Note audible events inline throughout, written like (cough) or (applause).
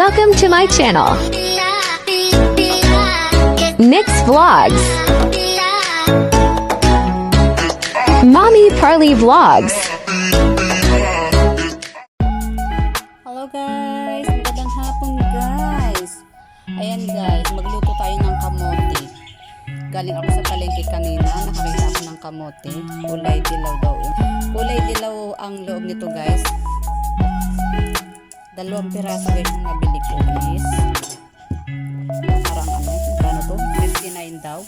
Welcome to my channel, Nix Vlogs. Mommy Parley Vlogs. Hello guys! Magandang hapon guys! Ayan guys, magluto tayo ng kamote. Galing ako sa palengke kanina, nakakita ako ng kamote. Kulay dilaw daw. Kulay dilaw ang loob nito guys. Dalawang piraso guys yung nabili ko is parang ano, ano to? 59 daw.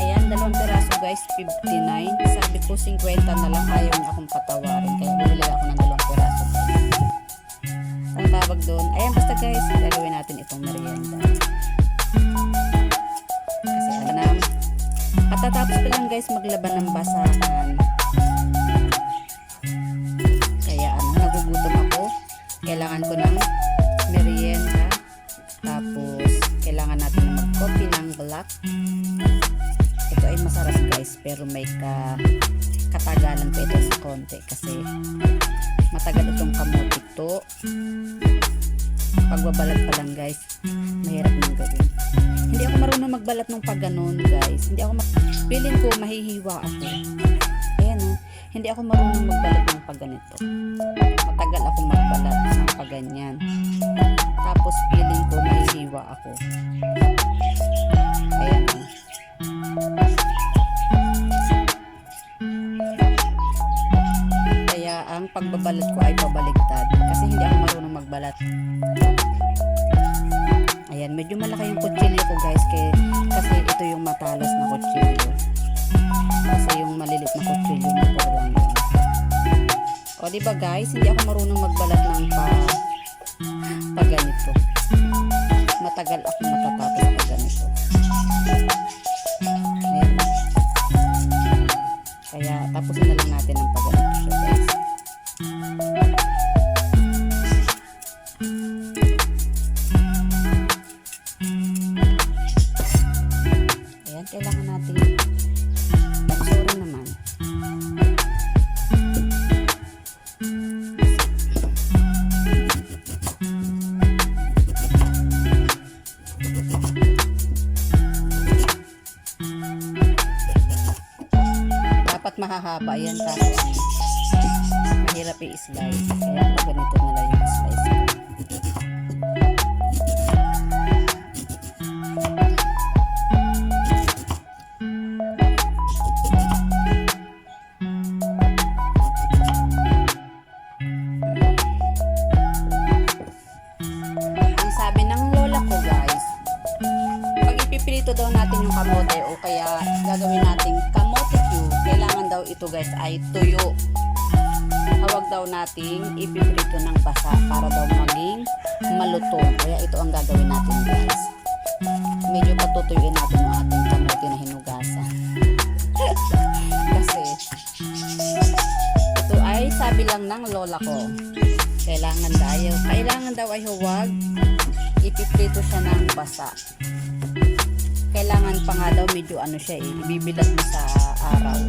Ayan, dalawang piraso guys, 59. Sabi ko 50 na lang, ayaw niya akong patawarin. Kaya bumili ako ng dalawang piraso ang tawag doon. Ayan, basta guys, gagawin natin itong merienda. Kasi na, katatapos ko lang guys maglaban ng basahan. May ka katagalan pa ito sa konti kasi matagal itong kamote to pagbabalat pa lang guys. Mahirap nang gawin. Hindi ako marunong magbalat ng pag ganon guys. Hindi ako feeling ko mahihiwa ako. Ayan oh. Hindi ako marunong magbalat ng pag ganito. Matagal ako magbalat ng pag ganyan. Tapos feeling ko mahihiwa ako pagbabalat ko ay pabaligtad kasi hindi ako marunong magbalat. Ayan medyo malaki yung kutsilyo ko guys kay, kasi ito yung matalas na kutsilyo. Kasi yung malilit na kutsilyo na po o diba guys hindi ako marunong magbalat ng pa pag ganito matagal ako matatapos pag ganito ayan. Kaya tapusin na lang mahahaba yan kaso mahirap i-slice. Kaya ako ganito na lang yung slice ito guys ay tuyo. Hawag daw nating ipipilito ng basa para daw maging malutong. Kaya ito ang gagawin natin guys. Medyo patutuyuin natin yung ating kamote na hinugasan. (laughs) Kasi ito ay sabi lang ng lola ko. Kailangan daw, kailangan daw ay huwag ipiprito siya ng basa. Kailangan pa nga daw medyo ano siya eh, ibibilat mo sa araw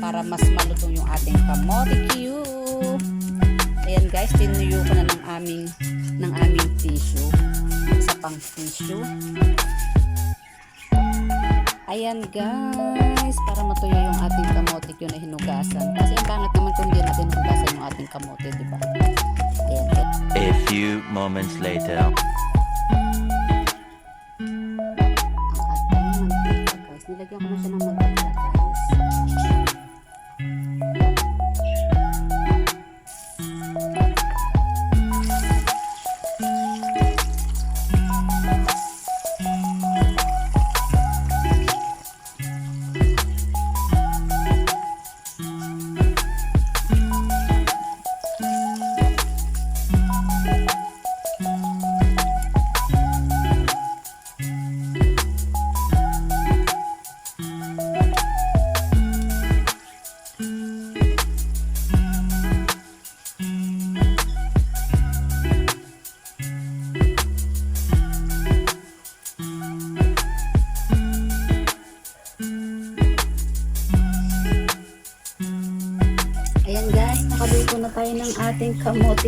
para mas malutong yung ating kamote cube. Ayan guys, tinuyo ko na ng aming ng aming tissue. Isa pang tissue. Ayan guys, para matuyo yung ating kamote cube na hinugasan. Kasi ang pangit naman kung hindi natin hugasan yung ating kamote, di ba? Ayan. A few moments later. ang ating mantika guys. Nilagyan ko na siya ng mantika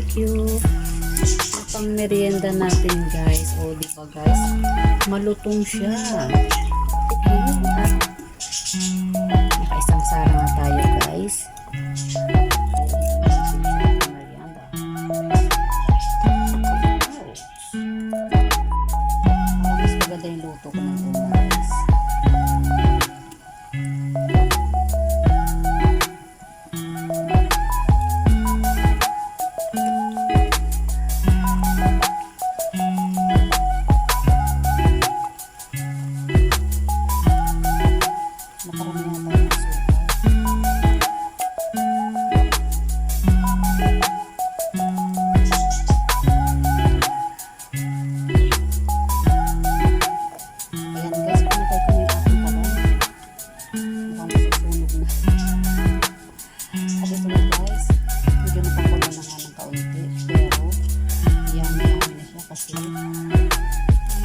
cube. pang merienda natin guys. O, di ba guys? Malutong siya. Okay. Nakaisang sara nga tayo guys. Mas maganda yung luto ko ng kasi yung,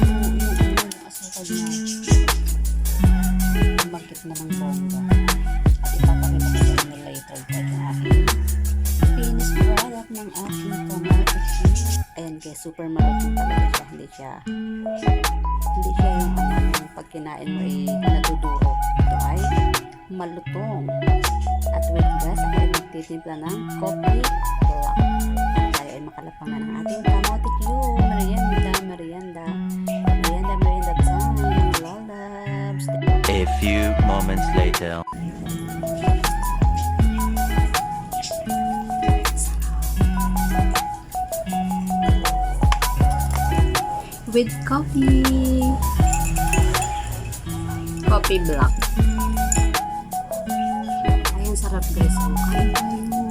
yung, yung, asukal niya, market na ng bongga. At ipapakita ko sa inyo later guys yung aking finished product ng aking tomato. Ayan guys, super malutong talaga siya. Hindi siya hindi siya yung ano, pag kinain mo ay naduduro. Ito ay malutong. At wait guys, ako ay magtitimpla ng coffee black. Makalapangan ng ating kamote cube. Merienda, merienda. Merienda, merienda time. Lalabs. A few moments later. With coffee. Coffee black. Ayan, sarap guys. Kain tayo.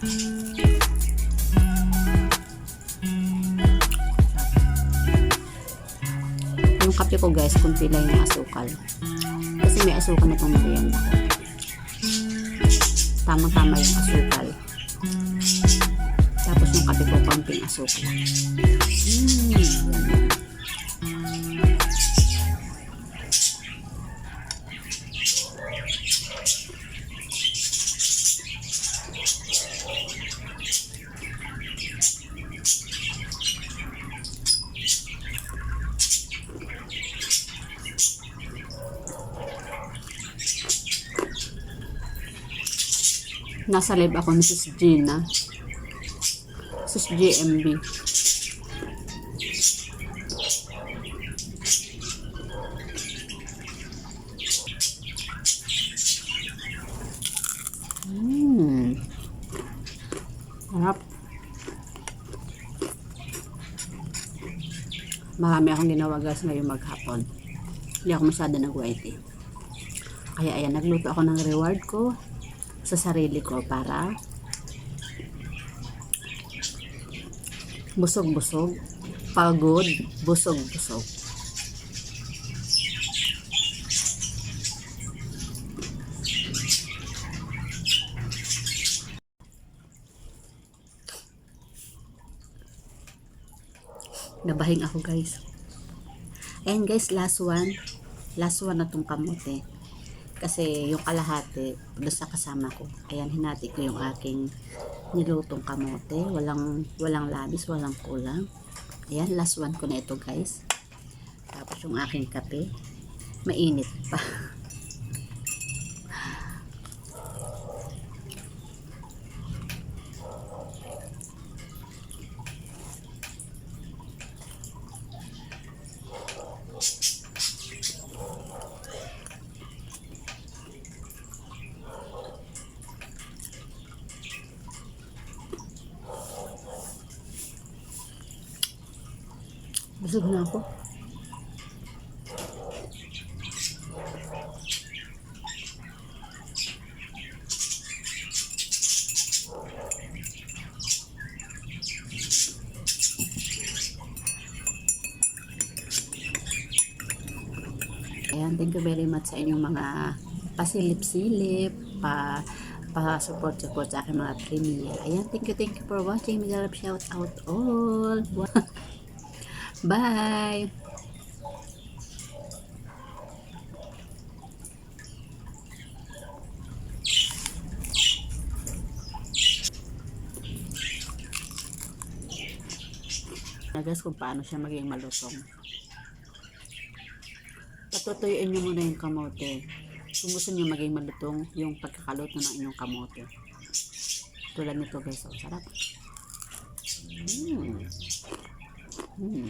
Yung kape ko guys, kunti lang yung asukal. Kasi may asukal na itong merienda ko. Tamang-tama yung asukal. Tapos yung kape ko, konting asukal. Mm, Nasa live ako ni Sis Gina. Sis GMB. Mmm. Harap. Marami akong ginawa guys ngayong maghapon. Hindi ako masyado nag-white eh. Kaya ayan, nagluto ako ng reward ko sa sarili ko para busog-busog, pagod, busog-busog. Nabahing ako guys. And guys, last one. Last one na tong kamote. Kasi yung kalahati, doon sa kasama ko. Ayan, hinati ko yung aking nilutong kamote. Walang, walang labis, walang kulang. Ayan, last one ko na ito guys. Tapos yung aking kape. Mainit pa. (laughs) Busog na ako. Ayan, thank you very much sa inyong mga pasilip-silip, pa pa-support-support sa aking mga premiere. Ayan, thank you, thank you for watching. Mega love shout out all. (laughs) Bye! na guys kung paano siya maging malutong. Patutuyuin nyo muna yung kamote. Kung gusto nyo maging malutong yung pagkakaluto ng inyong kamote. Tulad nito guys. Ang sarap. Mmm. Hmm